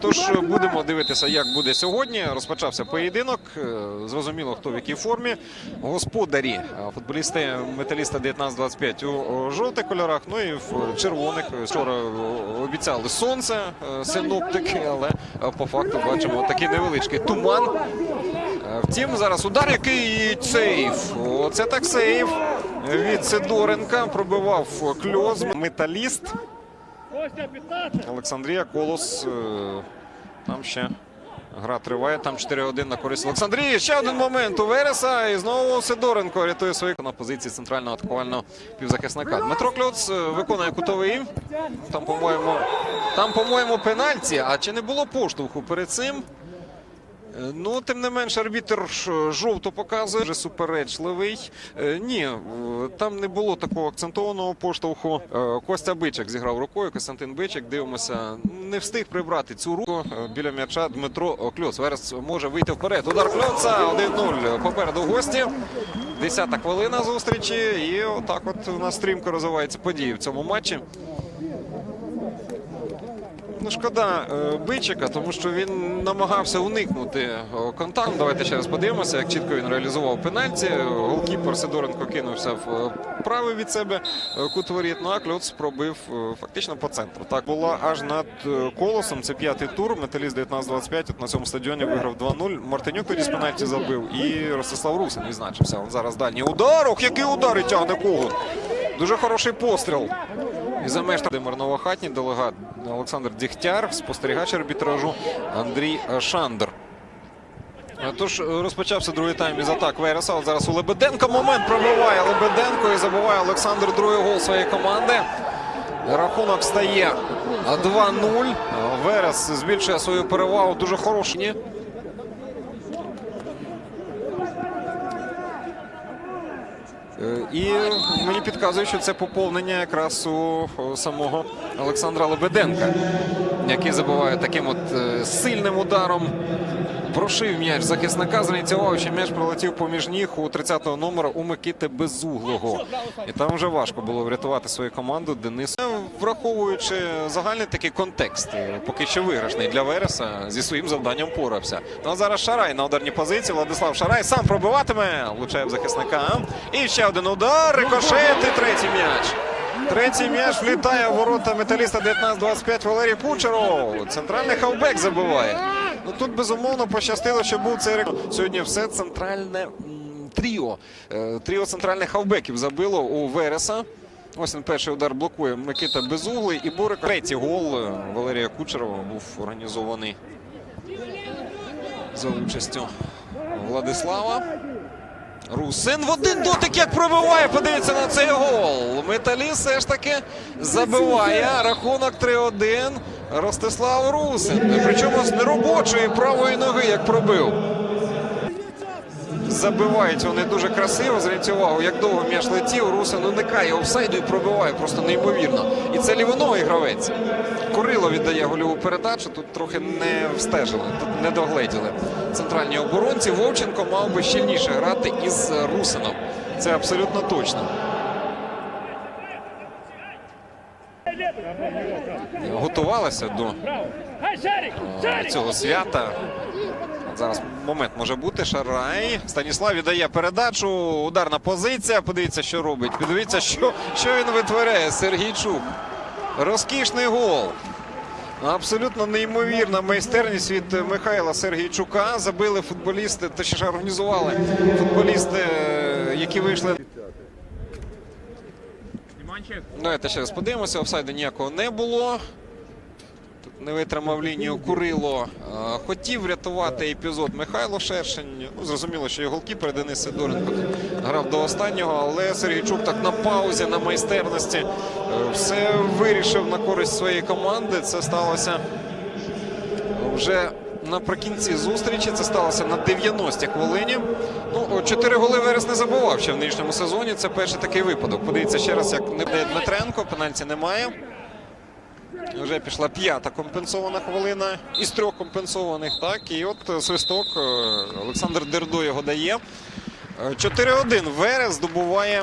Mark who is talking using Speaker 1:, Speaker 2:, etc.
Speaker 1: Тож будемо дивитися, як буде сьогодні. Розпочався поєдинок. Е, Зрозуміло, хто в якій формі. Господарі, е, футболісти металіста 19-25 у жовтих кольорах, ну і в червоних. Вчора обіцяли сонце, е, синоптики, але е, по факту бачимо такий невеличкий туман. Е, Втім, зараз удар, який сейф. Оце так сейф від Сидоренка. Пробивав кльоз. Металіст. Олександрія Колос. е, Там ще гра триває. Там 4-1 на користь Олександрії. Ще один момент у Вереса. І знову Сидоренко рятує свої на позиції центрального атакувального півзахисника. Дмитро Кльоц е, виконує кутовий. Там, по-моєму, там, по-моєму, пенальті. А чи не було поштовху перед цим? Е, Ну, тим не менш, арбітр ж- жовто показує, вже суперечливий. Е, Ні, е, там не було такого акцентованого поштовху. Е, Костя Бичик зіграв рукою. Костянтин Бичик, дивимося, не встиг прибрати цю руку Е, біля м'яча Дмитро Кльоц. Верес може вийти вперед. Удар Кльоца 1-0 попереду гості. Десята хвилина зустрічі. І отак от у нас стрімко розвиваються події в цьому матчі. Ну, шкода е, Бичика, тому що він намагався уникнути контакту. Давайте ще раз подивимося, як чітко він реалізував пенальті. Голкіпер Сидоренко кинувся в е, правий від себе е, кут воріт. Ну а Кльоц пробив фактично по центру. Так було аж над колосом. Це п'ятий тур. Металіст 19-25 от на цьому стадіоні виграв 2-0. Мартинюк тоді з пенальті забив. І Ростислав Русин відзначився. Он зараз дальній удар. Ох, який удар і тягне Когут. Дуже хороший постріл. І за меж Володимир Новохатній, делегат Олександр Дігтяр, спостерігач арбітражу Андрій Шандер. Е, Тож е, розпочався другий тайм із атак Вереса. От зараз у Лебеденка момент пробиває Лебеденко і забуває Олександр другий гол своєї команди. Рахунок стає 2-0. Верес збільшує свою перевагу. Дуже хороший. І мені підказує, що це поповнення якраз у самого Олександра Лебеденка, який забиває таким от е, сильним ударом. Прошив м'яч захисника, зініціював, що м'яч пролетів поміж ніг у 30-го номера у Микити Безуглого. І там вже важко було врятувати свою команду Денис. Враховуючи загальний такий контекст, е, поки що виграшний для Вереса, зі своїм завданням порався. Ну а зараз Шарай на ударній позиції. Владислав Шарай сам пробиватиме, влучає в захисника. І ще один удар. Рикошет і третій м'яч. Третій м'яч влітає в ворота металіста 19-25 Валерій Кучеров. Центральний хавбек забиває. Ну тут безумовно пощастило, що був цей рекорд. Сьогодні все центральне тріо. Е, Тріо центральних хавбеків забило у Вереса. Ось він перший удар блокує Микита Безуглий і Бурик. Третій гол е, Валерія Кучерова був організований за участю Владислава. Русин в один дотик як пробиває. Подивіться на цей гол. Металіст все ж таки забиває. Рахунок 3-1. Ростислав Русин. Причому з неробочої правої ноги як пробив. Забивають вони дуже красиво. Зверніть увагу, як довго м'яч летів. Русин уникає офсайду і пробиває просто неймовірно. І це лівоногий гравець. Курило віддає гольову передачу. Тут трохи не встежили, тут не догледіли. Центральні оборонці Вовченко мав би щільніше грати із Русином. Це абсолютно точно. Готувалася до е, цього свята. Зараз момент може бути. Шарай. Станіслав віддає передачу. Ударна позиція. Подивіться, що робить. Подивіться, що, що він витворяє. Сергійчук. Розкішний гол. Абсолютно неймовірна майстерність від Михайла Сергійчука. Забили футболісти, точніше організували футболісти, е, які вийшли. Давайте ще раз подивимося. Офсайду ніякого не було. Тут не витримав лінію Курило. Е, Хотів врятувати епізод Михайло Шершень. Ну, зрозуміло, що і голкіпер Денис Сидоренко грав до останнього, але Сергійчук так на паузі, на майстерності е, все вирішив на користь своєї команди. Це сталося вже наприкінці зустрічі. Це сталося на 90-й хвилині. Ну, чотири голи Верес не забував ще в нинішньому сезоні. Це перший такий випадок. Подивіться ще раз, як не дає Дмитренко. Пенальті немає. Вже пішла п'ята компенсована хвилина із трьох компенсованих. Так, і от е, свисток е, Олександр Дердо його дає. Е, 4-1. Верес здобуває